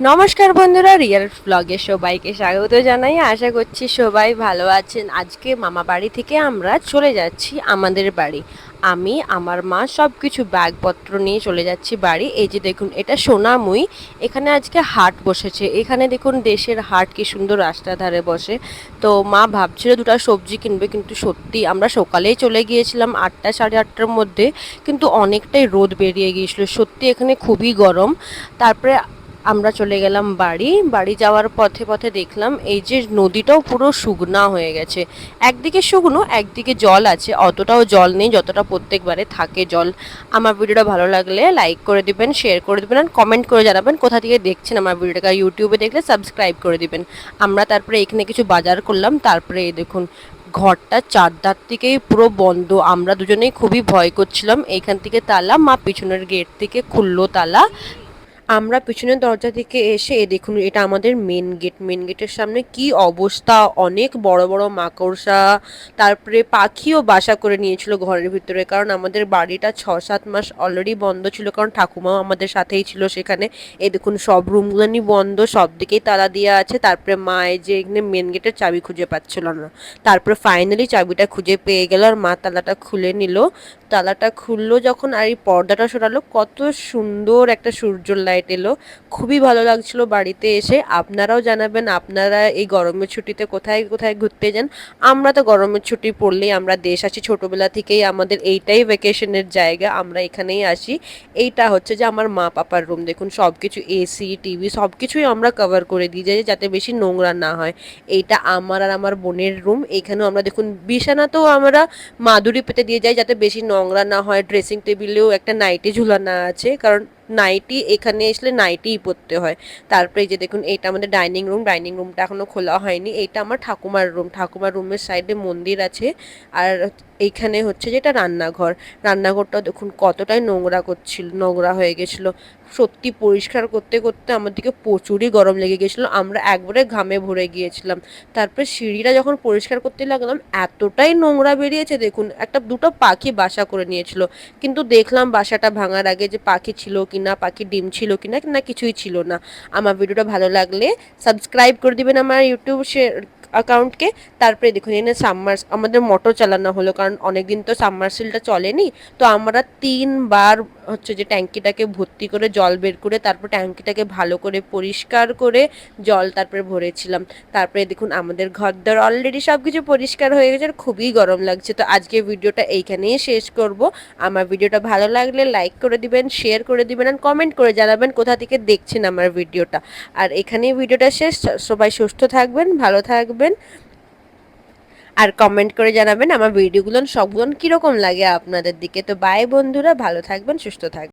নমস্কার বন্ধুরা রিয়েল ব্লগে সবাইকে স্বাগত জানাই। আশা করছি সবাই ভালো আছেন। আজকে মামা বাড়ি থেকে আমরা চলে যাচ্ছি আমাদের বাড়ি। আমি, আমার মা সব কিছু ব্যাগপত্র নিয়ে চলে যাচ্ছি বাড়ি। এই যে দেখুন, এটা সোনামুই। এখানে আজকে হাট বসেছে। এখানে দেখুন, দেশের হাট কি সুন্দর রাস্তার ধারে বসে। তো মা ভাবছিল দুটো সবজি কিনবে, কিন্তু সত্যি আমরা সকালেই চলে গিয়েছিলাম আটটা, সাড়ে আটটার মধ্যে। কিন্তু অনেকটাই রোদ বেরিয়ে গিয়েছিল। সত্যি এখানে খুবই গরম। তারপরে আমরা চলে গেলাম বাড়ি। বাড়ি যাওয়ার পথে পথে দেখলাম এই যে নদীটাও পুরো শুকনা হয়ে গেছে। একদিকে শুকনো, একদিকে জল আছে। অতটাও জল নেই, যতটা প্রত্যেকবারে থাকে জল। আমার ভিডিওটা ভালো লাগলে লাইক করে দিবেন শেয়ার করে দিবেন আর কমেন্ট করে জানাবেন কোথা থেকে দেখছেন আমার ভিডিওটাকে। ইউটিউবে দেখলে সাবস্ক্রাইব করে দিবেন। আমরা তারপরে এখানে কিছু বাজার করলাম, তারপরে দেখুন, ঘরটা চারধার থেকেই পুরো বন্ধ। আমরা দুজনেই খুবই ভয় করছিলাম। এইখান থেকে তালা, মা পিছনের গেট থেকে খুললো তালা। আমরা পিছনের দরজা থেকে এসে দেখুন, এটা আমাদের মেন গেট মেন গেটের সামনে কি অবস্থা। অনেক বড় বড় মাকড়সা, তারপরে পাখিও বাসা করে নিয়েছিল ঘরের ভিতরে, কারণ আমাদের বাড়িটা ছ সাত মাস অলরেডি বন্ধ ছিল, কারণ ঠাকুমাও আমাদের সাথেই ছিল সেখানে। এই দেখুন, সব রুমগুলোই বন্ধ, সব দিকেই তালা দেওয়া আছে, তারপরে মায়ের যে এখানে মেন গেটের চাবি খুঁজে পাচ্ছিল না। তারপরে ফাইনালি চাবিটা খুঁজে পেয়ে গেল আর মা তালাটা খুলে নিল। তালাটা খুললো যখন আর এই পর্দাটা সরালো, কত সুন্দর একটা সূর্যর লাইট এলো। খুবই ভালো লাগছিল বাড়িতে এসে। আপনারাও জানাবেন, আপনারা এই গরমের ছুটিতে কোথায় কোথায় ঘুরতে যান? আমরা তো গরমের ছুটি পড়লেই আমরা দেশ আসি, ছোটোবেলা থেকেই আমাদের এইটাই ভ্যাকেশনের জায়গা, আমরা এখানেই আসি। এইটা হচ্ছে যে আমার মা পাপার রুম দেখুন সব কিছু এসি টিভি সব কিছুই আমরা কভার করে দিই যাই যাতে বেশি নোংরা না হয়। এইটা আমার আর আমার বোনের রুম এখানেও আমরা দেখুন বিছানাতেও আমরা মাদুরি পেতে দিয়ে যাই, যাতে বেশি নোংরা না হয় ড্রেসিং টেবিলেও একটা নাইটি ঝুলানো আছে, কারণ নাইটি এখানে আসলে নাইটিই পরতে হয়। তারপরে যে দেখুন, এটা আমাদের ডাইনিং রুম ডাইনিং রুমটা এখনও খোলা হয়নি। এটা আমার ঠাকুমার রুম ঠাকুমার রুমের সাইডে মন্দির আছে। আর এইখানে হচ্ছে যেটা রান্নাঘর। রান্নাঘরটা দেখুন কতটাই নোংরা করছিল, নোংরা হয়ে গেছিল। সত্যি পরিষ্কার করতে করতে আমাদেরকে প্রচুরই গরম লেগে গেছিল। আমরা একবারে ঘামে ভরে গিয়েছিলাম। তারপরে সিঁড়িটা যখন পরিষ্কার করতে লাগলাম, এতটাই নোংরা বেরিয়েছে দেখুন, একটা দুটো পাখি বাসা করে নিয়েছিল। কিন্তু দেখলাম বাসাটা ভাঙার আগে যে পাখি ছিল কিনা, পাখি ডিম ছিল কিনা, না কিছুই ছিল না। আমার ভিডিওটা ভালো লাগলে সাবস্ক্রাইব করে দিবেন আমার ইউটিউব অ্যাকাউন্টকে তারপরে দেখুন এখানে সাবমার্স আমাদের মোটর চালানো হলো, কারণ অনেকদিন তো সাবমার্সিলটা চলেনি। তো আমরা তিনবার হচ্ছে যে ট্যাঙ্কিটাকে ভর্তি করে জল বের করে তারপর ট্যাঙ্কিটাকে ভালো করে পরিষ্কার করে জল তারপরে ভরেছিলাম। তারপরে দেখুন আমাদের ঘরদর অলরেডি সব কিছু পরিষ্কার হয়ে গেছে, আর খুবই গরম লাগছে। তো আজকে ভিডিওটা এইখানেই শেষ করব। আমার ভিডিওটা ভালো লাগলে লাইক করে দিবেন শেয়ার করে দিবেন আর কমেন্ট করে জানাবেন কোথা থেকে দেখছেন আমার ভিডিওটা। আর এখানেই ভিডিওটা শেষ। সবাই সুস্থ থাকবেন, ভালো থাকবেন। আর কমেন্ট করে জানাবেন আমার ভিডিওগুলো সবগুলো কীরকম লাগে আপনাদের দিকে। তো বাই বন্ধুরা, ভালো থাকবেন, সুস্থ থাকবেন।